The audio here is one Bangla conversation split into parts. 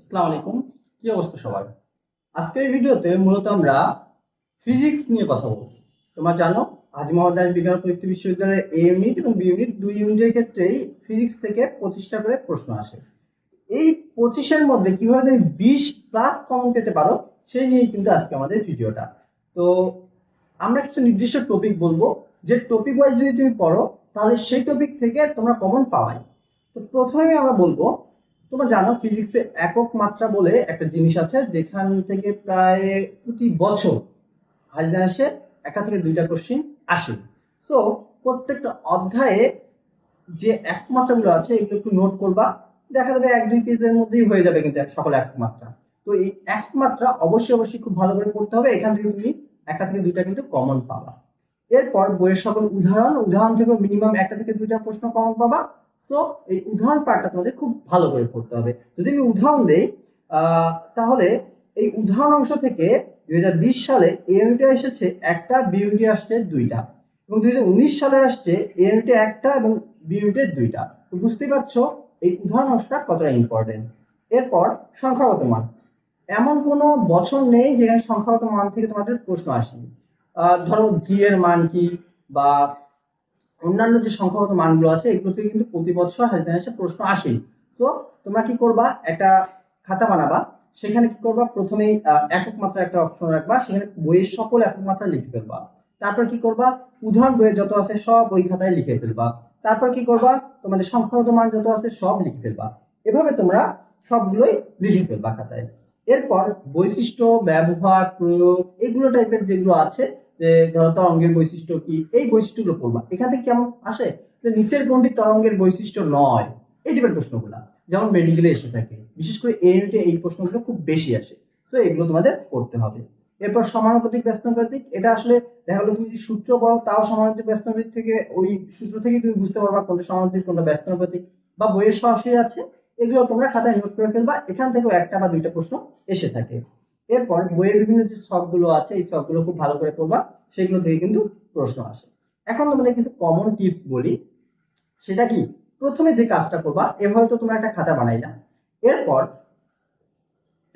আসসালামু আলাইকুম। কি অবস্থা সবার? আজকের ভিডিওতে মূলত আমরা ফিজিক্স নিয়ে কথা বলব। তোমরা জানো মোহাম্মদ আলী বিজ্ঞান প্রযুক্তি বিশ্ববিদ্যালয়ের এ ইউনিট এবং বি ইউনিট দুই ইউনিটের ক্ষেত্রেই ফিজিক্স থেকে পঁচিশটা করে প্রশ্ন আসে। এই পঁচিশের মধ্যে কীভাবে তুমি বিশ প্লাস কমন পেতে পারো, সেই নিয়েই কিন্তু আজকে আমাদের ভিডিওটা। তো আমরা কিছু নির্দিষ্ট টপিক বলব। যে টপিক ওয়াইজ যদি তুমি পড়ো, তাহলে সেই টপিক থেকে তোমরা কমন পাওয়াই। তো প্রথমে আমরা বলব তোমরা জানো ফিজিক্সে একক মাত্রা বলে একটা জিনিস আছে, যেখান থেকে প্রায় প্রতি বছর হাজির আসে একটা থেকে দুইটা কোশ্চিন আসে। সো প্রত্যেকটা অধ্যায়ে যে এক মাত্রাগুলো আছে, এগুলো একটু নোট করবা। দেখা যাবে এক, দুই পেজের মধ্যেই হয়ে যাবে কিন্তু সকল এক মাত্রা। তো এই এক মাত্রা অবশ্যই অবশ্যই খুব ভালো করে পড়তে হবে। এখান থেকে তুমি একটা থেকে দুইটা কিন্তু কমন পাবা। এরপর বইয়ের সকল উদাহরণ উদাহরণ থেকে মিনিমাম একটা থেকে দুইটা প্রশ্ন কমন পাবা। সো এই উদাহরণ পার্টটা তোমাদের খুব ভালো করে পড়তে হবে। যদি আমি উদাহরণ দেই তাহলে এই উদাহরণ অংশ থেকে দুই হাজার বিশ সালে এ ইউনিটে এসেছে একটা বি ইউনিটে আসছে দুইটা। এবং দুই হাজার উনিশ সালে আসছে এ ইউনিটে একটা এবং বি ইউনিটে দুইটা। তো বুঝতেই পারছ, এই উদাহরণ অংশটা কতটা ইম্পর্টেন্ট এরপর সংখ্যাগত মান। এমন কোনো বছর নেই যেখানে সংখ্যাগত মান থেকে তোমাদের প্রশ্ন আসেনি। ধরো জি এর মান কি বা অন্যান্য যে সংখ্যাগত মানগুলো আছে এগুলো থেকে কিন্তু প্রতি বছর হাজির এসে প্রশ্ন আসেই। তো তোমরা কি করবা? একটা খাতা বানাবা। সেখানে কি করবা? প্রথমেই আহ, একক মাত্রা একটা অপশন রাখবা। সেখানে বইয়ের সকল একক মাত্রা লিখে ফেলবা। তারপর কি করবা? উদাহরণ বইয়ে যত আছে সব ওই খাতায় লিখে ফেলবা। তারপর কি করবা? তোমাদের সংখ্যাগত মান যত আছে সব লিখে ফেলবা। এভাবে তোমরা সবগুলোই লিখে ফেলবা খাতায়। এরপর বৈশিষ্ট্য ব্যবহার প্রয়োগ এগুলো টাইপের যেগুলো আছে যে ধরো তরঙ্গের বৈশিষ্ট্য কি? এই বৈশিষ্ট্যগুলো পড়বা। এখান থেকে কেমন আসে? যে নিচের কোনটি তরঙ্গের বৈশিষ্ট্য নয়। এই টাইপের প্রশ্নগুলো। যেমন মেডিকেলে এসে থাকে। বিশেষ করে এই ইউনিটে এই প্রশ্নগুলো খুব বেশি আসে। তো এগুলো তোমাদের করতে হবে। এরপর সমানুপাতিক ব্যস্তানুপাতিক এটা আসলে দেখা গেলো তুমি যদি সূত্র পড়ো, তাও সমানুপাতিক ব্যস্তানুপাতিক থেকে ওই সূত্র থেকে তুমি বুঝতে পারবা কোনটা সমানুপাতিক, কোনটা ব্যস্তানুপাতিক বা বইয়ের সরাসরি আছে। এগুলো তোমরা খাতায় নোট করে ফেলবা। এখান থেকেও একটা বা দুইটা প্রশ্ন এসে থাকে। এরপর বইয়ের বিভিন্ন যে শখগুলো আছে, এই শখগুলো খুব ভালো করে পড়বা, সেগুলো থেকে কিন্তু প্রশ্ন আসে। এখন তোমাদের কিছু কমন টিপস বলি। সেটা কি? প্রথমে যে কাজটা করবা এভাবে তো তোমরা একটা খাতা বানাইলা। এরপর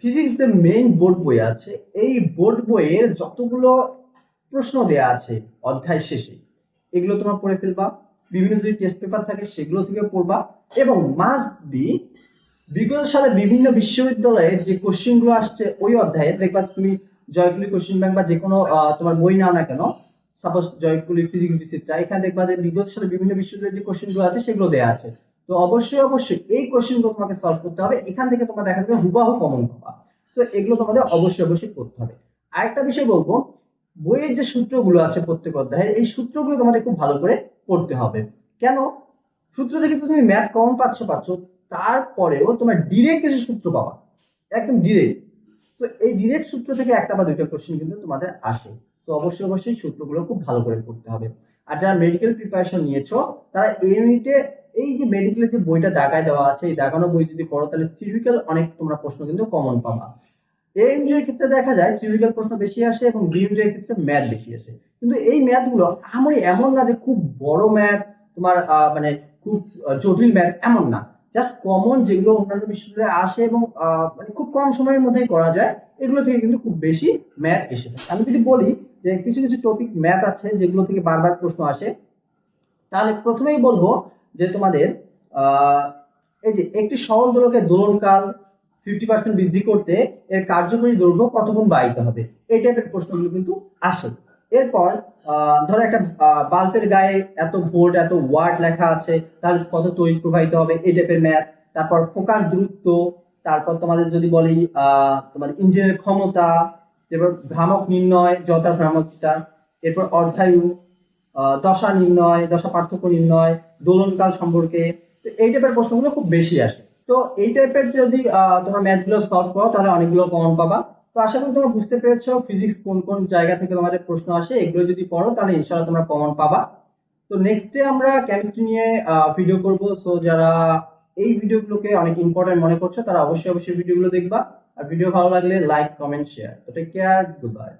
ফিজিক্স যে মেইন বোর্ড বই আছে। এই বোর্ড বইয়ের যতগুলো প্রশ্ন দেয়া আছে অধ্যায় শেষে, এগুলো তোমরা পড়ে ফেলবা। বিভিন্ন যদি টেস্ট পেপার থাকে, সেগুলো থেকে পড়বা। এবং মাস্ট বি বিগত সালে বিভিন্ন বিশ্ববিদ্যালয়ে যে কোশ্চেনগুলো আসছে ওই অধ্যায়ে দেখবা তুমি জয়কুলি কোশ্চেন ব্যাংক বা যে কোনো আহ, তোমার বই নাও না কেন সাপোজ জয়কুলি ফিজিক্স বিসিটটা এখানে দেখবা যে বিগত সালে বিভিন্ন বিশ্ববিদ্যালয়ে যে কোশ্চেনগুলো আছে সেগুলো দেওয়া আছে। তো অবশ্যই অবশ্যই এই কোশ্চেনগুলো তোমাকে সলভ করতে হবে। এখান থেকে তোমরা দেখা যাবে হুবাহু কমন পাবা। তো এগুলো তোমাদের অবশ্যই অবশ্যই করতে হবে। আরেকটা বিষয় বলব বইয়ের যে সূত্রগুলো আছে প্রত্যেক অধ্যায়ের এই সূত্রগুলো তোমাদের খুব ভালো করে পড়তে হবে। কেন? সূত্র থেকে তুমি ম্যাথ কমন পাচ্ছ পাচ্ছ। তারপরেও তোমার ডিরেক্ট কিছু সূত্র পাবা। একদম ডিরেক্ট তো এই ডিরেক্ট সূত্র থেকে একটা বা দুইটা কোশ্চেন কিন্তু তোমাদের আসে। তো অবশ্যই অবশ্যই সূত্রগুলো খুব ভালো করে পড়তে হবে। আর যারা মেডিকেল প্রিপারেশন নিয়েছো, তারা এই ইউনিটে এই যে মেডিকেলের যে বইটা দাগায় দেওয়া আছে, এই দাগানো বই যদি পড়ো, তাহলে থিওরিক্যাল অনেক তোমরা প্রশ্ন কিন্তু কমন পাবা। এই ইউনিটের ক্ষেত্রে দেখা যায় থিওরিক্যাল প্রশ্ন বেশি আসে এবং বি ইউনিটের ক্ষেত্রে ম্যাথ বেশি আসে। কিন্তু এই ম্যাথগুলো আমারই এমন না যে খুব বড় ম্যাথ তোমার মানে খুব জটিল ম্যাথ এমন না। জাস্ট কমন যেগুলো অন্যান্য বিশ্ববিদ্যালয়ে আসে এবং মানে খুব কম সময়ের মধ্যেই করা যায়, এগুলো থেকে কিন্তু খুব বেশি ম্যাথ এসে থাকে আমি যদি বলি যে কিছু কিছু টপিক ম্যাথ আছে যেগুলো থেকে বারবার প্রশ্ন আসে, তাহলে প্রথমেই বলব যে তোমাদের এই যে একটি সরল দোলকের দোলনকাল ফিফটি পার্সেন্ট বৃদ্ধি করতে এর কার্যকরী দৈর্ঘ্য কত গুণ বাড়িতে হবে? এই টাইপের প্রশ্নগুলো কিন্তু আসে। এরপর ধরো একটা বাল্বের গায়ে এত ভোল্ট এত ওয়াট লেখা আছে তাহলে কত তড়িৎ প্রবাহিত হবে? এই টাইপের ম্যাথ তারপর ফোকাস দূরত্ব তারপর তোমাদের যদি বলি আহ, তোমাদের ইঞ্জিনের ক্ষমতা এরপর ভ্রামক নির্ণয় যথা ভ্রামকতা এরপর অর্ধায়ু দশা নির্ণয় দশা পার্থক্য নির্ণয় দোলনকাল সম্পর্কে। তো এই টাইপের প্রশ্নগুলো খুব বেশি আসে। তো এই টাইপের যদি তোমরা ম্যাথগুলো সলভ করো তাহলে অনেকগুলো কমন পাবা। তো আশা করি তোমরা বুঝতে পেরেছ ফিজিক্স কোন কোন জায়গা থেকে তোমাদের প্রশ্ন আসে, এগুলো যদি পড়ো তাহলে ইনশাআল্লাহ তোমরা কমন পাবা। তো নেক্সট আমরা কেমিস্ট্রি নিয়ে ভিডিও করব। সো যারা এই ভিডিওগুলোকে অনেক ইম্পর্টেন্ট মনে করছ, তারা অবশ্যই অবশ্যই ভিডিওগুলো দেখবা। আর ভিডিও ভালো লাগলে লাইক কমেন্ট শেয়ার তো টেক কেয়ার গুড বাই